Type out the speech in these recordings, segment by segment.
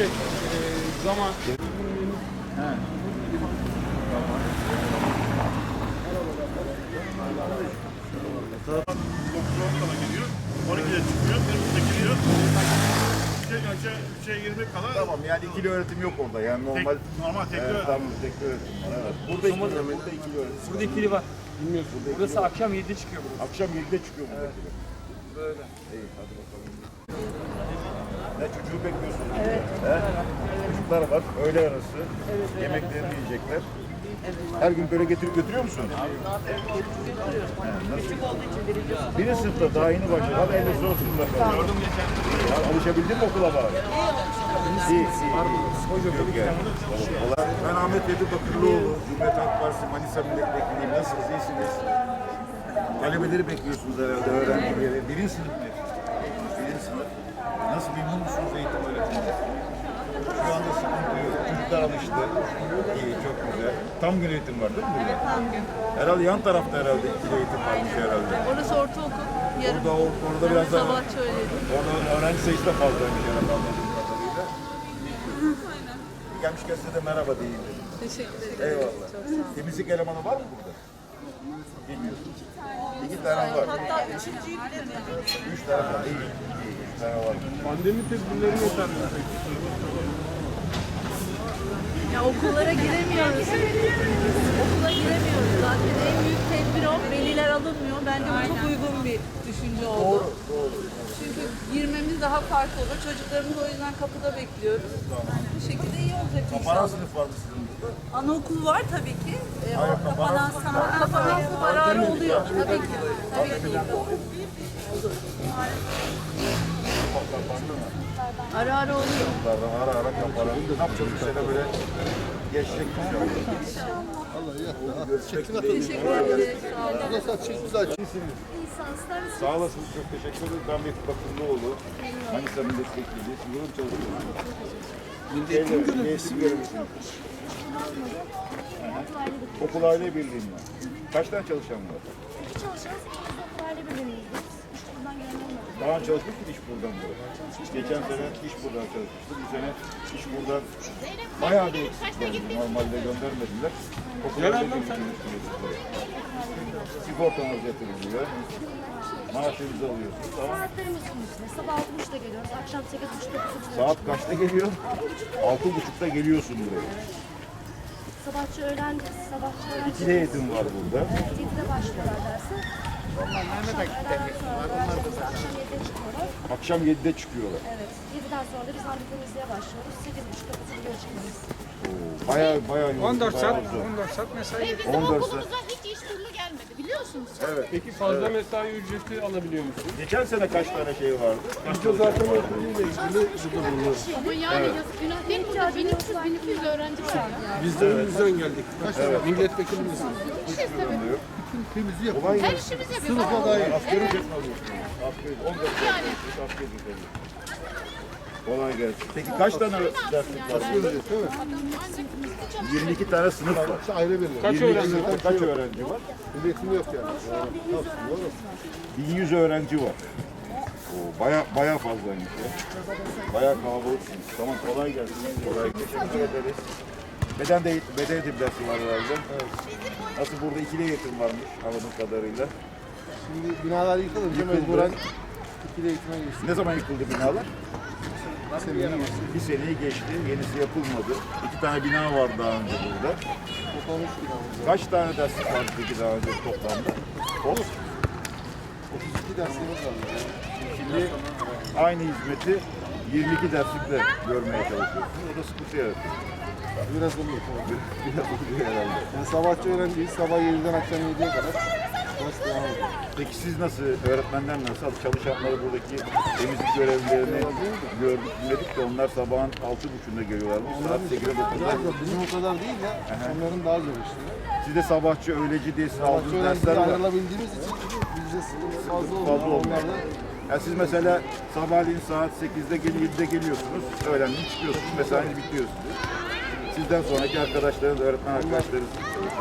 şey e, zaman kala geliyor. 12'de çıkıyor, 1'de geliyor. İşte önce 3'e 20 kala Tamam yani ikili öğretim yok orada yani tek, normal normal tekli Evet, öğretim. tamam tekli öğretim var evet. Burada ikili öğretimde ikili öğretim. burada ikili var. Bilmiyorsun. Burası akşam 7'de çıkıyor burası. Akşam 7'de çıkıyor burada ikili. Böyle. İyi hadi bakalım. Ne çocuğu bekliyorsunuz? Evet. He? Çocuklar var öğle arası. Yemeklerini yiyecekler. Her gün böyle getirip götürüyor musun? Küçük olduğu için birinci sınıf. Birinci sınıfta daha yeni başladı. Hadi en iyisi olsun bakalım. Gördüm geçen. Alışabildin mi okula bari? İyi, iyi, iyi. Yok yani. Kolay. Ben Ahmet Ebi Bakırlıoğlu, Cumhuriyet Halk Partisi Manisa Milletvekiliyim. Nasılsınız, iyisiniz? Talebeleri bekliyorsunuz herhalde, öğrencileri. Birinci sınıf mı? Birinci sınıf. Nasıl memnun musunuz eğitim öğretiminde? Şu anda sıkıntı yok. Çocuklar alıştı. İyi, çok güzel. Tam gün eğitim var değil mi burada? Tam gün. Herhalde yan tarafta herhalde ikili eğitim varmış herhalde. Orası ortaokul. Yarım. Orada, or- orada biraz daha... Sabah söyledi. Orada öğrenci sayısı da fazlaymış herhalde anladığım kadarıyla. Gelmişken size de merhaba diyeyim dedim. Teşekkür ederim. Eyvallah. Çok sağ olun. Temizlik elemanı var mı burada? Bilmiyorsun. İki tane var. Hatta üçüncüyü bilemedim. Üç tane var. İyi. iyi. Üç tane var. Pandemi tedbirleri yeterli. Ya okullara giremiyoruz. Okula giremiyoruz. Zaten en büyük tedbir o. Veliler alınmıyor. Bence bu çok uygun bir düşünce oldu. Çünkü girmemiz daha farklı olur. Çocuklarımızı o yüzden kapıda bekliyoruz. Bu şekilde iyi olacak Kapanan inşallah. sınıf var mı sizin burada? Anaokul var tabii ki. Ee, Hayır, o kapanan kapanan sana kapanan sınıf ara ara oluyor. Tabii ki. Tabii ki. Ara ara oluyor. Ara ara kapanan. Ne yapacağız bu sene böyle geçecek inşallah. Teşekkür ederim. Sağ olun. Sağ olasınız. Çok teşekkür ederim. Ben Mehmet Bakırlıoğlu. Manisa Milletvekili. Sigorta mı çalışıyorsunuz? Milletvekili görevlisiniz. Okul aile birliği mi? Kaç tane çalışan var? çalışıyoruz. Aile birliğimizdeyiz. İşte buradan gelen olmadı. Daha önce çalışmış mı iş buradan mı? Geçen sene iş buradan çalışmıştı. Bu sene iş buradan bayağı bir eksik. Normalde göndermediler. Okul aile birliği Sigortanız yatırılıyor. Maaşınızı alıyorsunuz. Tamam. Saatlerimiz bunun içinde. Sabah 6.30'da geliyoruz. Akşam 8.30'da Saat kaçta geliyor? Altı buçukta geliyorsun buraya. Sabahçı öğlen, sabahçı öğlen. İkili eğitim var burada. 7'de başlıyorlar dersi. Akşam öğleden sonra akşam 7'de çıkıyorlar. Akşam 7'de çıkıyorlar. Evet. 7'den sonra da biz hamle temizliğe başlıyoruz. 8.30'da bitiriyor çıkmamız. Bayağı bayağı yoğun. 14 saat, bayağı uzun. 14 saat mesai. Ve bizim 14 okulumuza hiç iş kurulu biliyorsunuz. Evet. Peki fazla mesai ücreti alabiliyor musunuz? Geçen sene kaç tane şey vardı? Bizde zaten okuluyla ilgili burada bulunuyoruz. Ama yani yazık günah değil mi? 1300-1200 öğrenci var ya. Biz de önümüzden geldik. Milletvekilimiz. İşte tabii. Kolay Her gelsin. işimizi yapıyoruz. Asgari ücret alıyorsunuz? Asgari 14 Yani. asgari ücret. Kolay gelsin. Peki kaç tane derslik var? Ancak hiç çalışmıyor. 22 tane sınıf var. Ayrı bir. Kaç 22 öğrenci var? kaç öğrenci var? Milletim yok yani. 1100 öğrenci var. Oo, baya baya fazlaymış ya. Baya kalabalıksınız. Tamam kolay gelsin. Kolay gelsin. Teşekkür ederiz. Beden de beden eğitim dersi var herhalde. Nasıl burada ikili eğitim varmış anladığım kadarıyla. Şimdi binalar yıkılınca Yıkıldı. mecburen ikili eğitime geçtik. Ne zaman yıkıldı binalar? Seneyi. Bir seneyi geçti. Yenisi yapılmadı. İki tane bina var daha önce burada. Kaç tane derslik vardı peki daha önce toplamda? Olur. 32 derslerimiz var. Şimdi aynı hizmeti 22 derslikle görmeye çalışıyorsunuz. O da sıkıntı yaratıyor. Biraz oluyor. Biraz oluyor herhalde. Yani sabahçı öğrenciyiz. Sabah 7'den akşam 7'ye kadar. Peki siz nasıl, öğretmenler nasıl? Çalışanları buradaki temizlik görevlilerini gördük, dinledik de onlar sabahın 6.30'da geliyorlarmış. Saat 8'e 9'da. Biraz da bizim o kadar değil ya. Onların daha zor işte. Siz de sabahçı, öğleci diye Sabahçı aldığınız dersler var. ayrılabildiğimiz için bizde sıkıntı fazla olmuyor. Fazla olmuyor. Onlar da Ya siz mesela sabahleyin saat 8'de gel 7'de geliyorsunuz, öğlenleyin çıkıyorsunuz, mesainiz bitiyor sizin. Sizden sonraki arkadaşlarınız, öğretmen arkadaşlarınız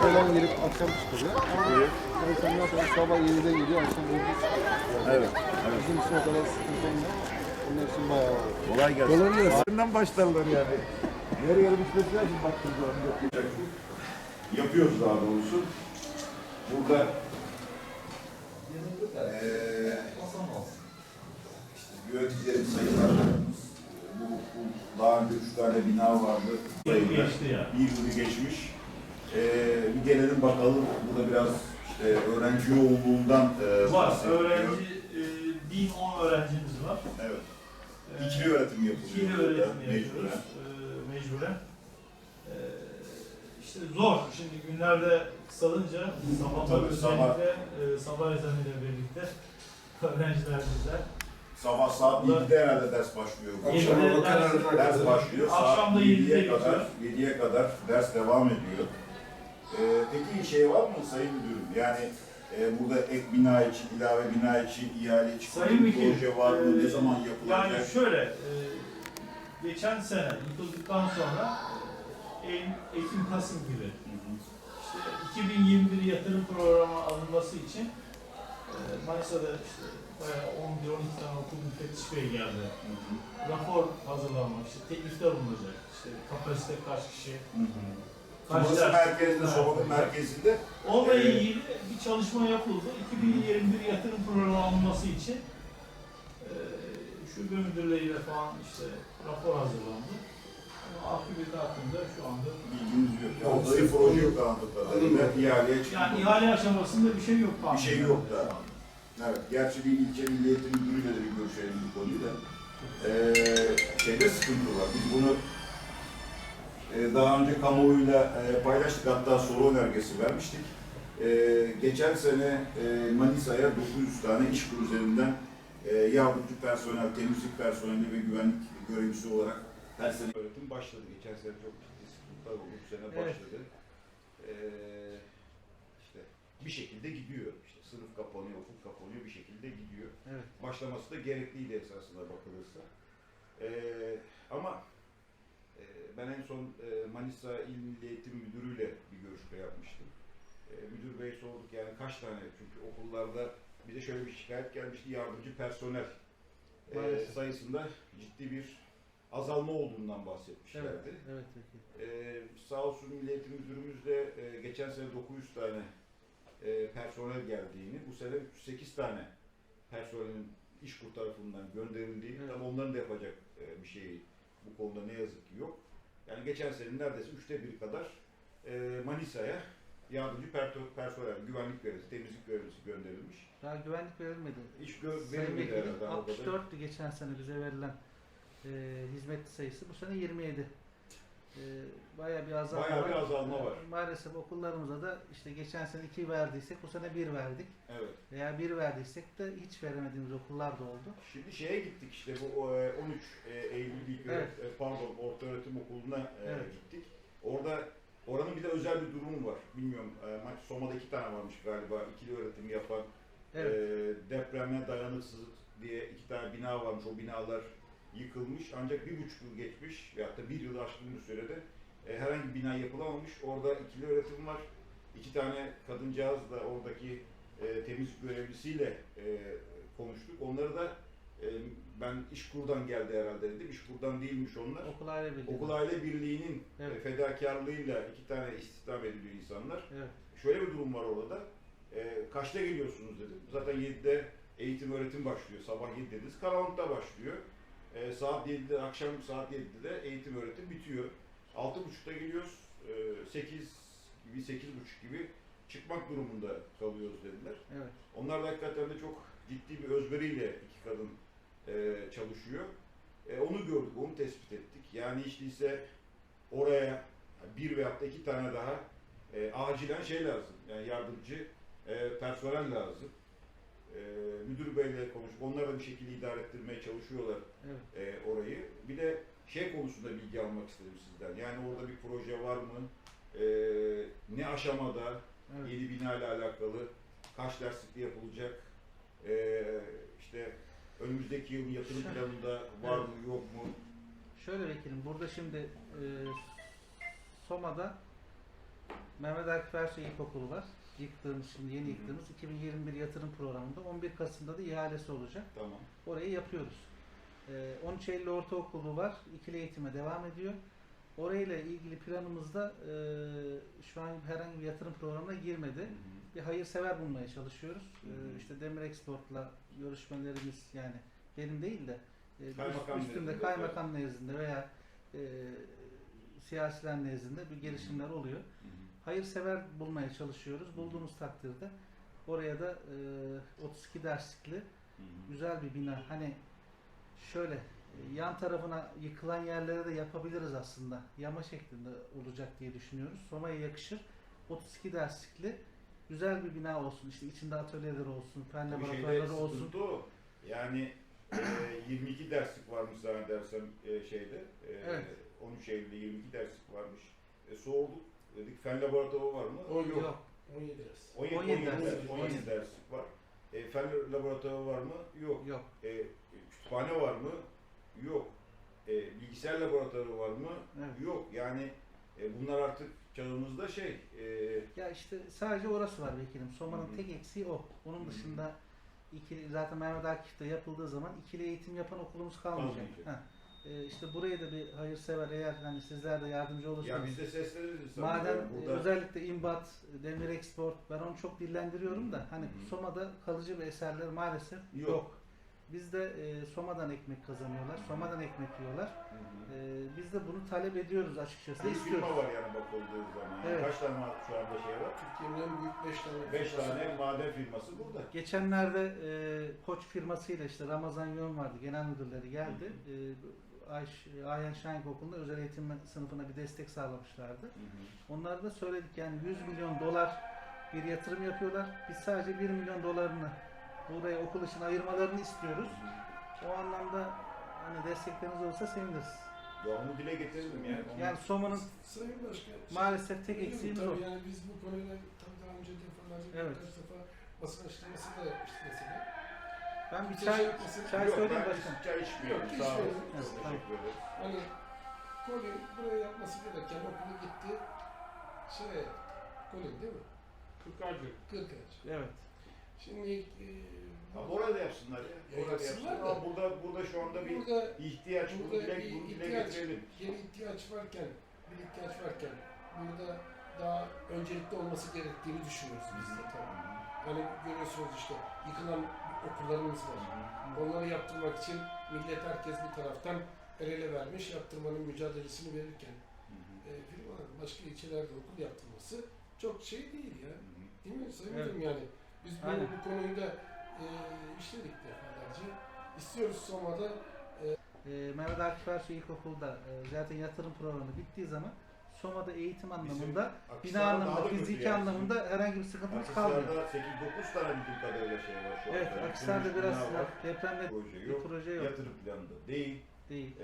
öğlen gelip akşam çıkıyor. Ama insanlar sonra sabah 7'de geliyor, akşam 7'de çıkıyor. Evet. evet. Bizim için o kadar sıkıntı olmuyor. Bunlar için bayağı var. Kolay gelsin. Kolay gelsin. Senden başlarlar yani. Yarı yarı bitmesi lazım baktığınız zaman. Yapıyoruz daha doğrusu. Burada eee işte yöneticilerin sayıları bu, bu daha önce üç tane bina vardı. Geçti ya. Bir yılı geçmiş. Eee bir gelelim bakalım. Burada biraz işte öğrenci yoğunluğundan eee Var. Öğrenci, e, 1010 öğrencimiz var. Evet. E, İkili öğretim yapılıyor. İkili burada, öğretim mecburen. yapıyoruz. E, mecburen. E, işte zor. Şimdi günlerde kısalınca sabahlar Tabii, sabah. özellikle e, sabah ezanıyla birlikte öğrenciler bizler. Sabah saat 7'de herhalde ders başlıyor. Akşam Yedide kadar ders- Ders başlıyor. Akşam da Saat 7'ye 7'de kadar, bitiyor. 7'ye kadar ders devam ediyor. Ee, peki şey var mı Sayın Müdürüm? Yani e, burada ek bina için, ilave bina için, ihale için Sayın bir Vekilim, proje var mı? e, ne zaman yapılacak? Yani şöyle, e, geçen sene yıkıldıktan sonra e, Ekim, Kasım gibi Hı hı. işte 2021 yatırım programı alınması için e, Manisa'da işte bayağı 11-12 tane okul müfettiş bey geldi. Hı hı. Rapor hazırlanmak, işte teklifte bulunacak. İşte kapasite kaç kişi, Hı hı. kaç Burası ders- merkezde, Soma'nın merkezinde. Onunla Evet. ilgili bir çalışma yapıldı. 2021 yatırım programı alınması için e, şube müdürleriyle falan işte rapor hazırlandı. Ama akıbeti hakkında şu anda Bilginiz yok. Ya, orada bir proje yok anladığım kadarıyla. İhaleye çıktı. yani ihale aşamasında bir şey yok. Bir şey yok da. Evet, gerçi bir ilçe milli eğitim müdürüyle de bir görüşelim bu konuyu da. Ee, şeyde sıkıntı var. Biz bunu e, daha önce kamuoyuyla e, paylaştık. Hatta soru önergesi vermiştik. E, geçen sene e, Manisa'ya 900 tane iş kur üzerinden e, yardımcı personel, temizlik personeli ve güvenlik görevlisi olarak her sene öğretim başladı. Geçen sene çok ciddi sıkıntılar oldu. Bu sene Evet. başladı. E, işte bir şekilde gidiyor. İşte sınıf kapanıyor, okul kapanıyor, bir şekilde gidiyor. Evet. Başlaması da gerekliydi esasında bakılırsa. Ee, ama e, ben en son e, Manisa İl Milli Eğitim Müdürü'yle bir görüşme yapmıştım. E, müdür bey sorduk yani kaç tane çünkü okullarda bize şöyle bir şikayet gelmişti yardımcı personel e, sayısında ciddi bir azalma olduğundan bahsetmişlerdi. Evet peki. Ee, sağ olsun Milli Eğitim Müdürümüz de e, geçen sene 900 tane e, personel geldiğini, bu sene 308 tane personelin iş kur tarafından gönderildiği, Evet. tabii onların da yapacak e, bir şey bu konuda ne yazık ki yok. Yani geçen senenin neredeyse üçte bir kadar e, Manisa'ya yardımcı personel, güvenlik görevlisi, temizlik görevlisi gönderilmiş. Daha güvenlik verilmedi. Hiç gö- verilmedi herhalde o kadar. 64'tü geçen sene bize verilen e, hizmetli sayısı. Bu sene 27. E, bayağı bir azalma Bayağı var. bir azalma E, var. Maalesef okullarımıza da işte geçen sene 2 verdiysek bu sene 1 verdik. Evet. Veya 1 verdiysek de hiç veremediğimiz okullar da oldu. Şimdi şeye gittik işte bu e, 13 e, Eylül İlk Evet. Öğret- e, pardon Orta Öğretim Okulu'na e, Evet. gittik. Orada oranın bir de özel bir durumu var. Bilmiyorum e, ma- Soma'da iki tane varmış galiba ikili öğretim yapan Evet. e, depreme dayanıksız diye iki tane bina varmış. O binalar yıkılmış ancak bir buçuk yıl geçmiş veyahut da bir yıl aşkın bir sürede e, herhangi bir bina yapılamamış. Orada ikili öğretim var. İki tane kadıncağız da oradaki e, temizlik görevlisiyle e, konuştuk. Onları da e, ben İşkur'dan geldi herhalde dedim. İşkur'dan değilmiş onlar. Okul aile birliği. Okul Aile Birliği'nin Evet. e, fedakarlığıyla iki tane istihdam ediliyor insanlar. Evet. Şöyle bir durum var orada da. E, kaçta geliyorsunuz dedim. Zaten 7'de eğitim öğretim başlıyor. Sabah 7 dediniz. Karanlıkta başlıyor. E, saat 7'de, akşam saat 7'de de eğitim öğretim bitiyor. 6.30'da geliyoruz. E, 8 gibi, 8.30 gibi çıkmak durumunda kalıyoruz dediler. Evet. Onlar da hakikaten de çok ciddi bir özveriyle iki kadın e, çalışıyor. E, onu gördük, onu tespit ettik. Yani hiç değilse oraya bir veyahut da iki tane daha e, acilen şey lazım. Yani yardımcı e, personel lazım. E, müdür beyle konuşup onlar da bir şekilde idare ettirmeye çalışıyorlar Evet. e, orayı. Bir de şey konusunda bilgi almak istedim sizden. Yani orada bir proje var mı? E, ne aşamada? Evet. Yeni bina ile alakalı kaç derslikte yapılacak? Ee, işte önümüzdeki yılın yatırım Şöyle. planında var mı yok mu? Şöyle vekilim, burada şimdi e, Soma'da Mehmet Akif Ersoy İlkokulu var. Yıktığımız, şimdi yeni Hı hı. yıktığımız 2021 yatırım programında 11 Kasım'da da ihalesi olacak. Tamam. Orayı yapıyoruz. Ee, 13 Eylül Ortaokulu var. İkili eğitime devam ediyor. Orayla ilgili planımızda e, şu an herhangi bir yatırım programına girmedi. Bir hayırsever bulmaya çalışıyoruz. Hı hı. Ee, işte Demir Export'la görüşmelerimiz yani benim değil de e, Kaymakam üstünde nezdinde, kaymakam nezdinde veya e, siyasiler nezdinde bir girişimler oluyor. Hayırsever bulmaya çalışıyoruz. Bulduğumuz takdirde oraya da e, 32 derslikli güzel bir bina. Hani şöyle e, yan tarafına yıkılan yerlere de yapabiliriz aslında. Yama şeklinde olacak diye düşünüyoruz. Soma'ya yakışır. 32 derslikli güzel bir bina olsun. İşte içinde atölyeler olsun, fen laboratuvarları olsun. o. Yani e, 22 derslik varmış zannedersem e, şeyde. E, Evet. 13 Eylül'de 22 derslik varmış. E, sorduk. Dedik fen laboratuvarı var mı? O yok. Yok. 17 ders. 17, 17 17, ders, ders, 17 17. derslik var. E, fen laboratuvarı var mı? Yok. Yok. E, kütüphane var mı? Yok. E, bilgisayar laboratuvarı var mı? Evet. Yok. Yani e, bunlar artık çağımızda şey. E, Ya işte sadece orası var vekilim. Soma'nın tek eksiği o. Onun Hı hı. dışında ikili, zaten Mehmet Akif'te yapıldığı zaman ikili eğitim yapan okulumuz kalmayacak. Kalmayacak. Ee, işte buraya da bir hayırsever eğer hani sizler de yardımcı ya olursanız. biz de sesleniriz. insanlara. Maden e, Burada özellikle imbat, demir export ben onu çok dillendiriyorum da hani Hı. Soma'da kalıcı bir eserler maalesef Yok. yok. Bizde e, Soma'dan ekmek kazanıyorlar, Soma'dan ekmek yiyorlar. Hı hı. E, biz de bunu talep ediyoruz açıkçası. Bir istiyoruz. firma var yani bakıldığı zaman. Evet. Kaç tane var şu anda şey var? Türkiye'nin en büyük 5 tane 5 firması tane maden firması burada. Geçenlerde e, Koç firmasıyla işte Ramazan Yön vardı, genel müdürleri geldi. E, Ayş, Ayhan Şahin Okulu'nda özel eğitim sınıfına bir destek sağlamışlardı. Onlar da söyledik yani 100 milyon dolar bir yatırım yapıyorlar. Biz sadece 1 milyon dolarını buraya okul için ayırmalarını istiyoruz. O anlamda hani destekleriniz olursa seviniriz. Ya onu dile getirelim yani. Onu- Yani Soma'nın Sayın Başkan. maalesef tek eksiğimiz o. Yani biz bu konuyla tabii daha önce defalarca Evet. birkaç defa basın açıklaması da yapmıştık mesela. Ben bir çay, çay Yok, söyleyeyim ben başkanım. Çay içmiyorum. Yok, Sağ olun. içmiyorum. Çok Evet, teşekkür ederim. Hani Colin buraya yapması gereken okula gitti. Şuraya Colin değil mi? Kırkacı. Kırkacı. Evet. Şimdi e, Ha, orada yapsınlar ya. Ya Orada yapsınlar yapsınlar. da- Ama burada burada şu anda bir burada ihtiyaç bunu Burada dile, bir bunu dile ihtiyaç- getirelim. yeni ihtiyaç varken, bir ihtiyaç varken burada daha öncelikli olması gerektiğini düşünüyoruz biz de tabii. Hani görüyorsunuz işte yıkılan okullarımız var. Onları yaptırmak için millet herkes bir taraftan el ele vermiş yaptırmanın mücadelesini verirken e, başka ilçelerde okul yaptırması çok şey değil ya. Değil mi Sayın Evet. Yani? Biz bu, Aynen. bu konuyu da e, işledik defalarca. İstiyoruz Soma'da E, Mehmet Akif Ersoy İlkokulu'da e, zaten yatırım programı bittiği zaman Soma'da eğitim anlamında, Akhisar'da bina daha anlamında, da kötü fiziki yani. anlamında herhangi bir sıkıntımız kalmıyor. Akhisar'da 8-9 tane bildiğim kadarıyla şey var şu anda. Evet, Akhisar'da Yıkılmış biraz bina var. depremde bir yok. proje yok. Yatırım planında değil. Değil.